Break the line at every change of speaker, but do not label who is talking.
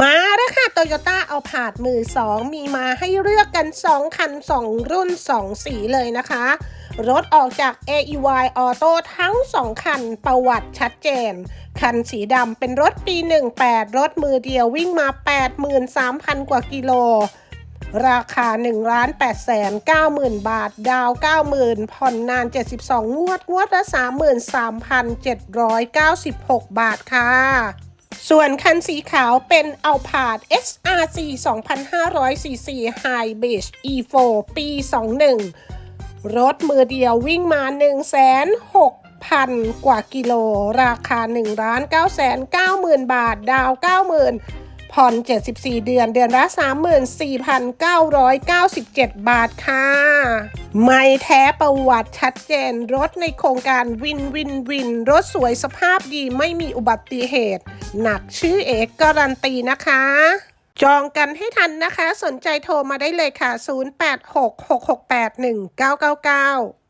มาแล้วค่ะโตโยต้าเอาผาดมือ 2 มีมาให้เลือกกัน 2 คัน 2 รุ่น 2 สีเลยนะคะ รถออกจาก AEY Auto ทั้ง 2 คันประวัติชัดเจน คันสีดำเป็นรถปี 18 รถมือเดียววิ่งมา 83,000 กว่ากิโล ราคา1ล้าน8แสน90,000 บาท ดาว 90,000 ผ่อนนาน 72 งวด งวดละ 33,796 บาทค่ะ ส่วนคันสีขาวเป็นอัลพาด SRC 2,500cc High Beach E4 ปี 21 รถมือเดียววิ่งมา 1,600 0 กว่ากิโล ราคา 1 9 9 0 0 0 0 บาท ดาว 90,000 ผ่อน 74 เดือน เดือนละ 34,997 บาทค่ะ ไม่แท้ประวัติชัดเจน รถในโครงการวินวินวิน รถสวยสภาพดีไม่มีอุบัติเหตุ หนักชื่อเอกการันตีนะคะจองกันให้ทันนะคะ สนใจโทรมาได้เลยค่ะ 0866681999